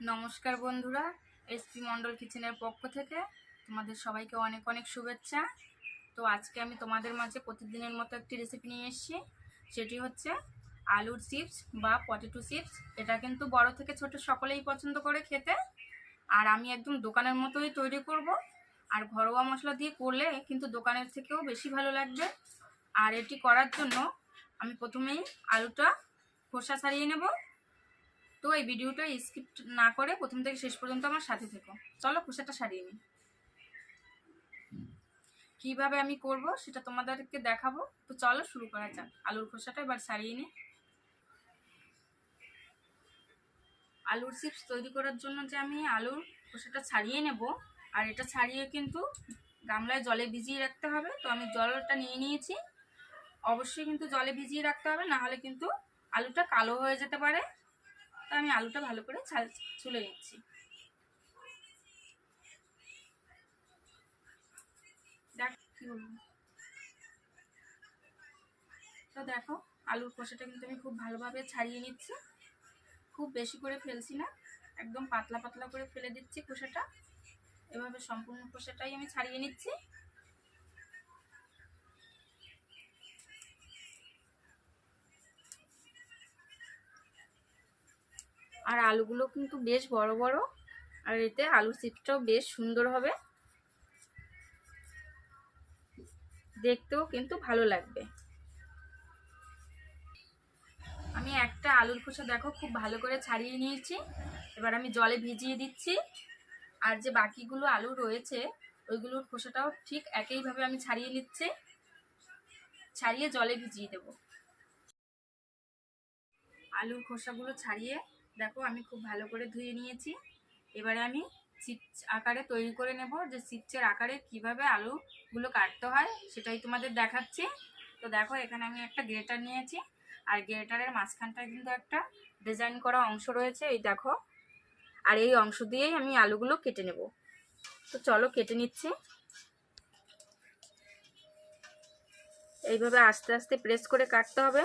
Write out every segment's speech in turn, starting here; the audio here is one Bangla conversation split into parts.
নমস্কার বন্ধুরা, এসপি মন্ডল কিচেনের পক্ষ থেকে তোমাদের সবাইকে অনেক অনেক শুভেচ্ছা। তো আজকে আমি তোমাদের মাঝে প্রতিদিনের মতো একটি রেসিপি নিয়ে এসেছি, সেটি হচ্ছে আলুর চিপস বা পটেটো চিপস এটা কিন্তু বড় থেকে ছোট সকলেই পছন্দ করে খেতে। আর আমি একদম দোকানের মতোই তৈরি করব। আর ঘরোয়া মশলা দিয়ে করলে কিন্তু দোকানের থেকেও বেশি ভালো লাগবে। আর এটি করার জন্য আমি প্রথমেই আলুটা খোসা ছাড়িয়ে নেব। তো এই ভিডিওটা স্কিপ না করে প্রথম থেকে শেষ পর্যন্ত আমার সাথে থেকো। চলো খোসাটা সারিয়ে নিই। কীভাবে আমি করব সেটা তোমাদেরকে দেখাবো। তো চলো শুরু করা যাক। আলুর খোসাটা এবার সারিয়ে নিই। আলুর চিপস তৈরি করার জন্য যে আমি আলুর খোসাটা ছাড়িয়ে নেব, আর এটা ছাড়িয়ে কিন্তু গামলায় জলে ভিজিয়ে রাখতে হবে। তো আমি জলটা নিয়ে নিয়েছি। অবশ্যই কিন্তু জলে ভিজিয়ে রাখতে হবে, না হলে কিন্তু আলুটা কালো হয়ে যেতে পারে। আমি আলুটা ভালো করে ছাল, ছুলে নিচ্ছি। তো দেখো, আলুর খোসাটা কিন্তু আমি খুব ভালোভাবে ছাড়িয়ে নিচ্ছি। খুব বেশি করে ফেলছি না, একদম পাতলা পাতলা করে ফেলে দিচ্ছি খোসাটা। এভাবে সম্পূর্ণ খোসাটাই আমি ছাড়িয়ে নিচ্ছি। আর আলুগুলো কিন্তু বেশ বড় বড়। আর এতে আলু চিপটাও বেশ সুন্দর হবে। দেখতেও কিন্তু ভালো লাগবে। আমি একটা আলুর খোসা দেখো খুব ভালো করে ছাড়িয়ে নিয়েছি। এবার আমি জলে ভিজিয়ে দিচ্ছি। আর যে বাকিগুলো আলু রয়েছে, ওইগুলোর খোসাটাও ঠিক একইভাবে আমি ছাড়িয়ে নিচ্ছি। ছাড়িয়ে জলে ভিজিয়ে দেব। আলুর খোসাগুলো ছাড়িয়ে দেখো আমি খুব ভালো করে ধুয়ে নিয়েছি। এবারে আমি চিপস আকারে তৈরি করে নেব। যে চিপসের আকারে কীভাবে আলুগুলো কাটতে হয় সেটাই তোমাদের দেখাচ্ছি। তো দেখো এখানে আমি একটা গ্রেটার নিয়েছি। আর গ্রেটারের মাঝখানটায় কিন্তু একটা ডিজাইন করা অংশ রয়েছে, এই দেখো। আর এই অংশ দিয়েই আমি আলুগুলো কেটে নেব। তো চলো কেটে নিচ্ছি। এইভাবে আস্তে আস্তে প্রেস করে কাটতে হবে।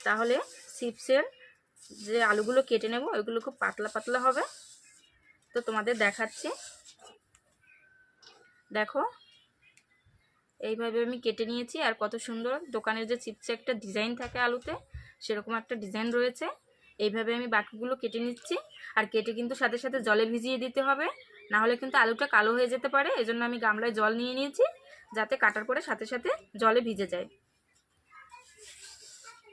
তাহলে চিপসের যে আলুগুলো কেটে নেব, ওইগুলো খুব পাতলা পাতলা হবে। তো তোমাদের দেখাচ্ছি। দেখো, এইভাবে আমি কেটে নিয়েছি, আর কত সুন্দর। দোকানের যে চিপসে একটা ডিজাইন থাকে আলুতে, সেরকম একটা ডিজাইন রয়েছে। এইভাবে আমি বাকিগুলো কেটে নিচ্ছি, আর কেটে কিন্তু সাথে সাথে জলে ভিজিয়ে দিতে হবে। না হলে কিন্তু আলুটা কালো হয়ে যেতে পারে, এজন্য আমি গামলায় জল নিয়ে নিয়েছি, যাতে কাটার পরে সাথে সাথে জলে ভিজে যায়।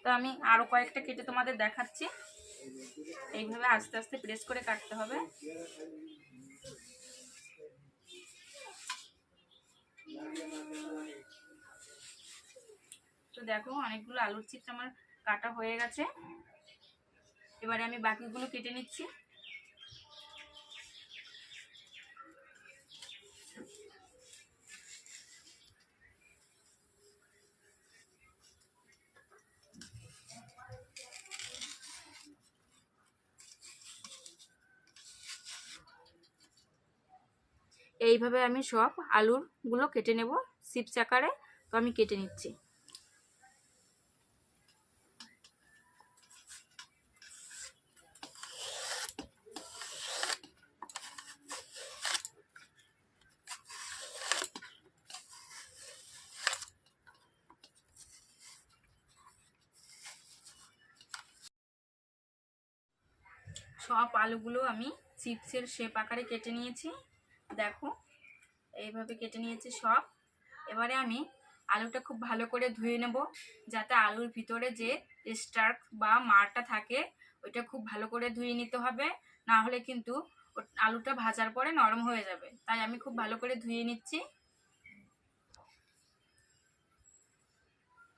তো আমি আরও কয়েকটা কেটে তোমাদের দেখাচ্ছি। এইভাবে আস্তে আস্তে প্রেস করে কাটতে হবে। তো দেখো, অনেকগুলো আলুর চিপস আমার কাটা হয়ে গেছে। এবারে আমি বাকিগুলো কেটে নিচ্ছি। এইভাবে আমি সব আলুরগুলো কেটে নেব চিপস আকারে। তো আমি কেটে নিচ্ছি। সব আলুগুলো আমি চিপসের শেপ আকারে কেটে নিয়েছি। দেখো, এইভাবে কেটে নিয়েছি সব। এবারে আমি আলুটা খুব ভালো করে ধুয়ে নেব, যাতে আলুর ভিতরে যে স্টার্ক বা মারটা থাকে, ওইটা খুব ভালো করে ধুয়ে নিতে হবে। না হলে কিন্তু আলুটা ভাজার পরে নরম হয়ে যাবে। তাই আমি খুব ভালো করে ধুয়ে নিচ্ছি।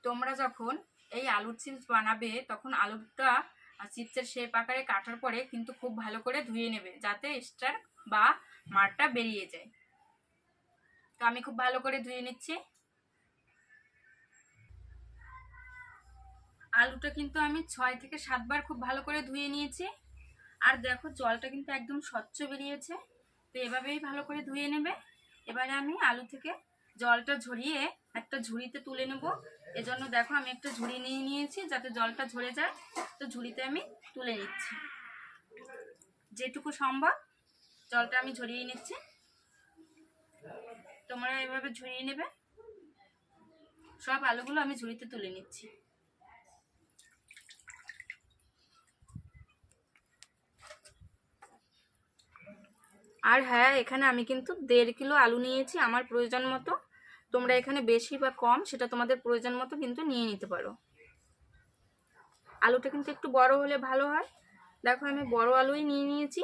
তোমরা যখন এই আলুর চিপস বানাবে, তখন আলুটা চিপসের শেপ আকারে কাটার পরে কিন্তু খুব ভালো করে ধুয়ে নেবে, যাতে স্টার বা মারটা বেরিয়ে যায়। তো আমি খুব ভালো করে ধুয়ে নিচ্ছি। আলুটা কিন্তু আমি ছয় থেকে সাতবার খুব ভালো করে ধুয়ে নিয়েছি। আর দেখো, জলটা কিন্তু একদম স্বচ্ছ বেরিয়েছে। তো এভাবেই ভালো করে ধুয়ে নেবে। এবারে আমি আলু থেকে জলটা ঝরিয়ে একটা ঝুড়িতে তুলে নেব। এজন্য দেখো, আমি একটা ঝুড়ি নিয়ে নিয়েছি যাতে জলটা ঝরে যায়। তো ঝুড়িতে আমি তুলে নিচ্ছি। যেটুকু সম্ভব। জলটা আমি ঝরিয়ে নিচ্ছি। তোমরা এভাবে ঝরিয়ে নেবে। সব আলুগুলো আমি ঝুড়িতে তুলে নিচ্ছি। আর হ্যাঁ এখানে আমি কিন্তু দেড় কিলো আলু নিয়েছি আমার প্রয়োজন মতো। তোমরা এখানে বেশি বা কম, সেটা তোমাদের প্রয়োজন মতো কিন্তু নিয়ে নিতে পারো। আলুটা কিন্তু একটু বড় হলে ভালো হয়। দেখো আমি বড় আলুই নিয়ে নিয়েছি।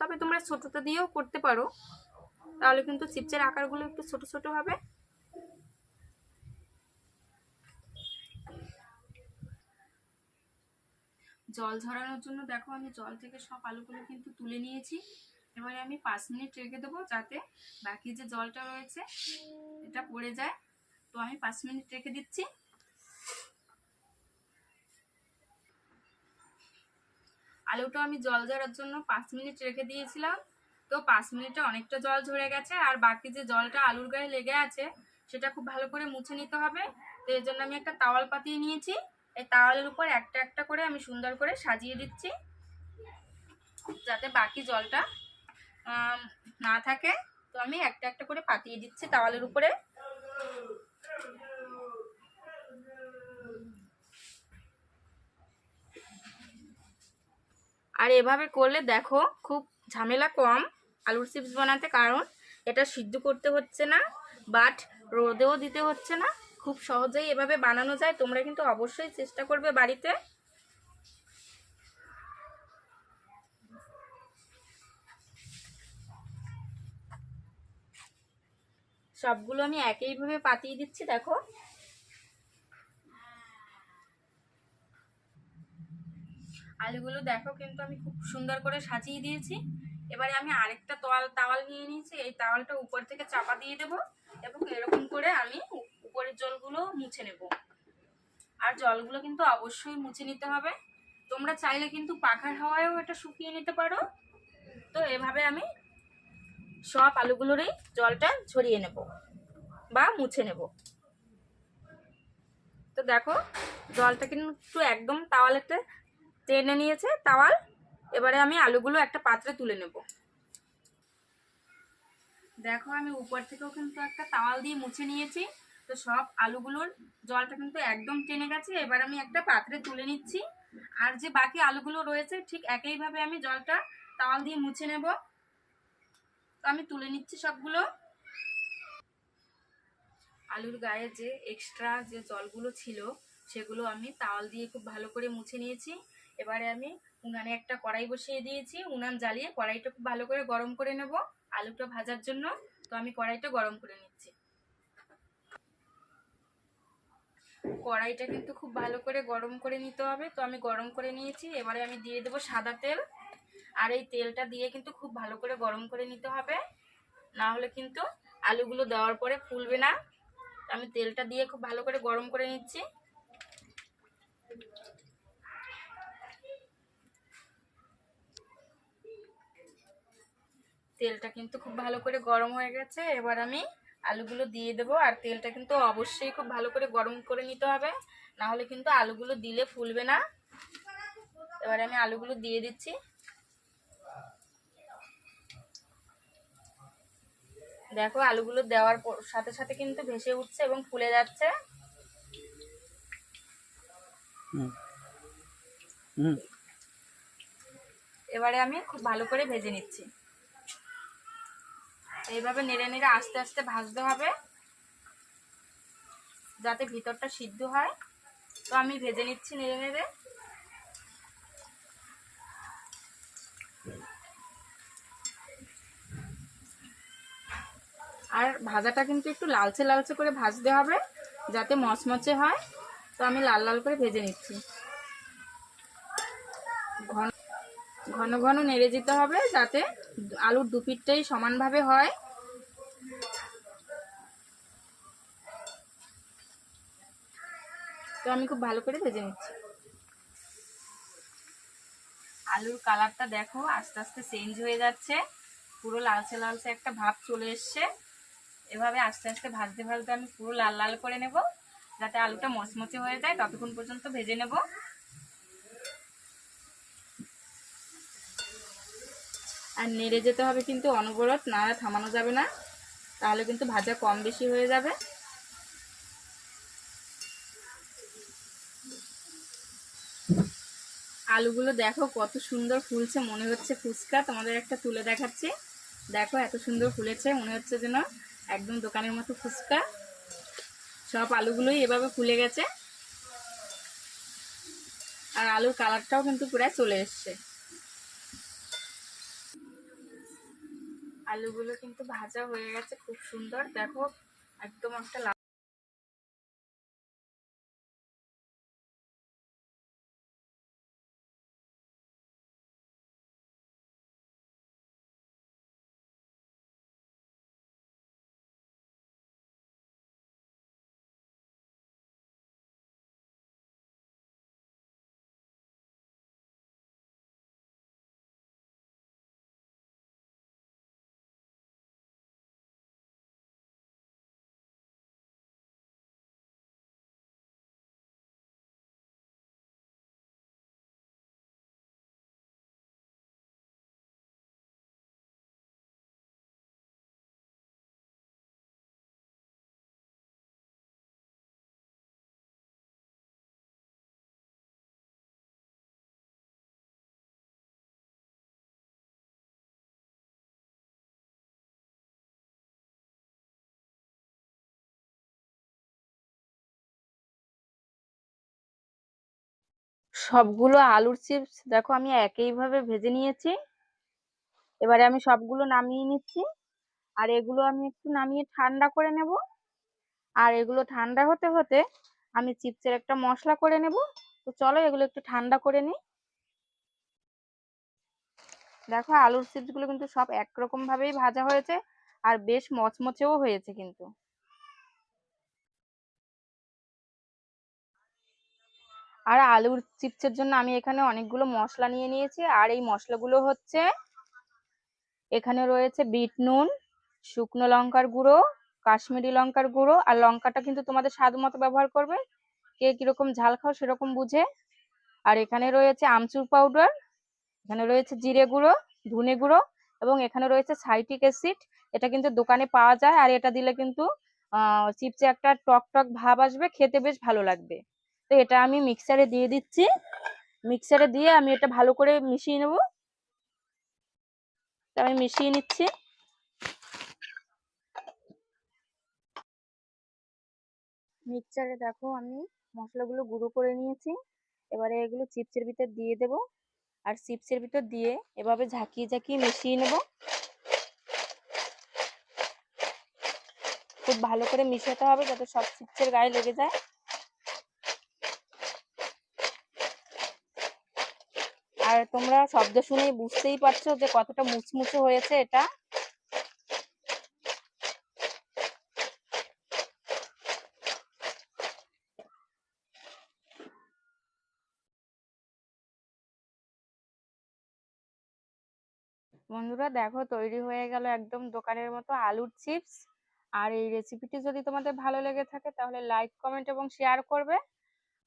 তবে তোমরা ছোটোটা দিয়েও করতে পারো। তাহলে কিন্তু চিপসের আকারগুলো একটু ছোট ছোট হবে। জল ঝরানোর জন্য দেখো আমি জল থেকে সব আলুগুলো কিন্তু তুলে নিয়েছি। এবারে আমি পাঁচ মিনিট রেখে দেবো যাতে বাকি যে জলটা রয়েছে, এটা পড়ে যায়। তো আমি পাঁচ মিনিট রেখে দিচ্ছি। আলুটা আমি জল ঝরার জন্য পাঁচ মিনিট রেখে দিয়েছিলাম। তো পাঁচ মিনিটে অনেকটা জল ঝরে গেছে, আর বাকি যে জলটা আলুর গায়ে লেগে আছে, সেটা খুব ভালো করে মুছে নিতে হবে। তো এর জন্য আমি একটা তাওয়াল পাতিয়ে নিয়েছি। এই তাওয়ালের উপর একটা একটা করে আমি সুন্দর করে সাজিয়ে দিচ্ছি, যাতে বাকি জলটা না থাকে। তো আমি একটা একটা করে পাতিয়ে দিচ্ছি তাওয়ালের উপরে। আর এভাবে করলে দেখো খুব ঝামেলা কম আলুর চিপস বানাতে, কারণ এটা সিদ্ধ করতে হচ্ছে না বাট রোদেও দিতে হচ্ছে না। খুব সহজেই এভাবে বানানো যায়, তোমরা কিন্তু অবশ্যই চেষ্টা করবে বাড়িতে। সবগুলো আমি একইভাবে পাতিয়ে দিচ্ছি, দেখো। আলুগুলো দেখো কিন্তু আমি খুব সুন্দর করে সাজিয়ে দিয়েছি। এবারে আমি আরেকটা তোয়াল, তাওয়াল নিয়ে নিয়েছি। এই তাওয়ালটা উপর থেকে চাপা দিয়ে দেব এবং এরকম করে আমি উপরের জলগুলো মুছে নেব। আর জলগুলো কিন্তু অবশ্যই মুছে নিতে হবে। তোমরা চাইলে কিন্তু পাখার হাওয়ায়ও এটা শুকিয়ে নিতে পারো। তো এভাবে আমি সব আলুগুলোরই জলটা ঝরিয়ে নেব বা মুছে নেব। তো দেখো, জলটা কিন্তু একদম তাওয়ালেতে টেনে নিয়েছে তাওয়াল। এবারে আমি আলুগুলো একটা পাত্রে তুলে নেব। দেখো, আমি উপর থেকেও কিন্তু একটা তাওয়াল দিয়ে মুছে নিয়েছি। তো সব আলুগুলোর জলটা কিন্তু একদম টেনে গেছে। এবার আমি একটা পাত্রে তুলে নিচ্ছি। আর যে বাকি আলুগুলো রয়েছে, ঠিক একইভাবে আমি জলটা তাওয়াল দিয়ে মুছে নেব। তো আমি তুলে নিচ্ছি সবগুলো। আলুর গায়ে যে এক্সট্রা যে জলগুলো ছিল, সেগুলো আমি তাওয়াল দিয়ে খুব ভালো করে মুছে নিয়েছি। এবারে আমি উনানে একটা কড়াই বসিয়ে দিয়েছি। উনান জ্বালিয়ে কড়াইটা খুব ভালো করে গরম করে নেব। আলুটা ভাজার জন্য। তো আমি কড়াইটা গরম করে নিচ্ছি। কড়াইটা কিন্তু খুব ভালো করে গরম করে নিতে হবে। তো আমি গরম করে নিয়েছি। এবারে আমি দিয়ে দেবো সাদা তেল। আর এই তেলটা দিয়ে কিন্তু খুব ভালো করে গরম করে নিতে হবে। না হলে কিন্তু আলুগুলো দেওয়ার পরে ফুলবে না। আমি তেলটা দিয়ে খুব ভালো করে গরম করে নিচ্ছি। তেলটা কিন্তু খুব ভালো করে গরম হয়ে গেছে। এবার আমি আলুগুলো দিয়ে দেবো। আর তেলটা কিন্তু অবশ্যই খুব ভালো করে গরম করে নিতে হবে। না হলে কিন্তু আলুগুলো দিলে ফুলবে না। এবার আমি আলুগুলো দিয়ে দিচ্ছি। দেখো আলুগুলো দেওয়ার পর- সাথে সাথে কিন্তু ভেসে উঠছে এবং ফুলে যাচ্ছে। এবারে আমি খুব ভালো করে ভেজে নিচ্ছি। এইভাবে নেড়ে নেড়ে আস্তে আস্তে ভাজতে হবে, যাতে ভিতরটা সিদ্ধ হয়। তো আমি ভেজে নিচ্ছি নেড়ে নেড়ে। আর ভাজাটা কিন্তু একটু লালচে লালচে করে ভাজতে হবে, যাতে মচমচে হয়। তো আমি লাল লাল করে ভেজে নিচ্ছি ঘন ঘন ঘন নেড়ে যেতে হবে যাতে আলুর দু পিঠটাই সমানভাবে হয়। তো আমি খুব ভালো করে ভেজে নিচ্ছি। আলুর কালারটা দেখো, আস্তে আস্তে চেঞ্জ হয়ে যাচ্ছে। পুরো লালচে লালচে একটা ভাব চলে এসছে। এভাবে আস্তে আস্তে ভাজতে ভাজতে আমি পুরো লাল লাল করে নেব। যাতে আলুটা মচমচে হয়ে যায়, ততক্ষণ পর্যন্ত ভেজে নেব। আর নেড়ে যেতে হবে কিন্তু অনবরত, নাড়া থামানো যাবে না। তাহলে কিন্তু ভাজা কম বেশি হয়ে যাবে। আলুগুলো দেখো কত সুন্দর ফুলছে, মনে হচ্ছে ফুচকা। তোমাদের একটা তুলে দেখাচ্ছি। দেখো এত সুন্দর ফুলেছে, মনে হচ্ছে যেন একদম দোকানের মতো ফুচকা। সব আলুগুলোই এভাবে ফুলে গেছে। আর আলুর কালারটাও কিন্তু প্রায় চলে এসছে। আলুগুলো কিন্তু ভাজা হয়ে গেছে খুব সুন্দর। দেখো একদম একটা সবগুলো আলুর চিপস দেখো আমি একইভাবে ভেজে নিয়েছি। এবারে আমি সবগুলো নামিয়ে নিচ্ছি। আর এগুলো আমি একটু নামিয়ে ঠান্ডা করে নেব। আর এগুলো ঠান্ডা হতে হতে আমি চিপসের একটা মশলা করে নেব। তো চলো এগুলো একটু ঠান্ডা করে নিই। দেখো আলুর চিপসগুলো কিন্তু সব একরকম ভাবেই ভাজা হয়েছে। আর বেশ মচমচেও হয়েছে কিন্তু। আর আলুর চিপসের জন্য আমি এখানে অনেকগুলো মশলা নিয়ে নিয়েছি। আর এই মশলাগুলো হচ্ছে, এখানে রয়েছে বিট নুন, শুকনো লঙ্কার গুঁড়ো, কাশ্মীরি লঙ্কার গুঁড়ো। আর লঙ্কাটা কিন্তু তোমাদের স্বাদ মতো ব্যবহার করবে। কে কীরকম ঝাল খাও সেরকম বুঝে। আর এখানে রয়েছে আমচুর পাউডার, এখানে রয়েছে জিরে গুঁড়ো, ধনে গুঁড়ো, এবং এখানে রয়েছে সাইটিক অ্যাসিড। এটা কিন্তু দোকানে পাওয়া যায়। আর এটা দিলে কিন্তু চিপসে একটা টক টক ভাব আসবে, খেতে বেশ ভালো লাগবে। তো এটা আমি মিক্সারে দিয়ে দিচ্ছি। মিক্সারে দিয়ে আমি এটা ভালো করে মিশিয়ে নেব। আমি মিশিয়ে নিচ্ছি। মিক্সারে দেখো আমি মশলাগুলো গুঁড়ো করে নিয়েছি। এবারে এগুলো চিপসের ভিতর দিয়ে দেব। আর চিপসের ভিতর দিয়ে এভাবে ঝাঁকিয়ে ঝাঁকিয়ে মিশিয়ে নেব। খুব ভালো করে মিশাতে হবে যাতে সব চিপসের গায়ে লেগে যায়। আর তোমরা শব্দ শুনেই বুঝতেই পারছ যে কতটা মুচমুচে হয়েছে এটা। বন্ধুরা, দেখো, তৈরি হয়ে গেল একদম দোকানের মতো আলুর চিপস। আর এই রেসিপিটি যদি তোমাদের ভালো লেগে থাকে, তাহলে লাইক কমেন্ট এবং শেয়ার করবে।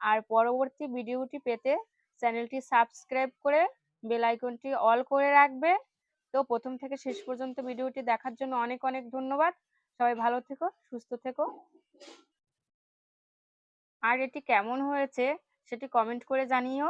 আর পরবর্তী ভিডিওটি পেতে চ্যানেলটি সাবস্ক্রাইব করে বেল আইকনটি অল করে রাখবে। তো প্রথম থেকে শেষ পর্যন্ত ভিডিওটি দেখার জন্য অনেক অনেক ধন্যবাদ। সবাই ভালো থেকো, সুস্থ থেকো। আর এটি কেমন হয়েছে সেটি কমেন্ট করে জানিও।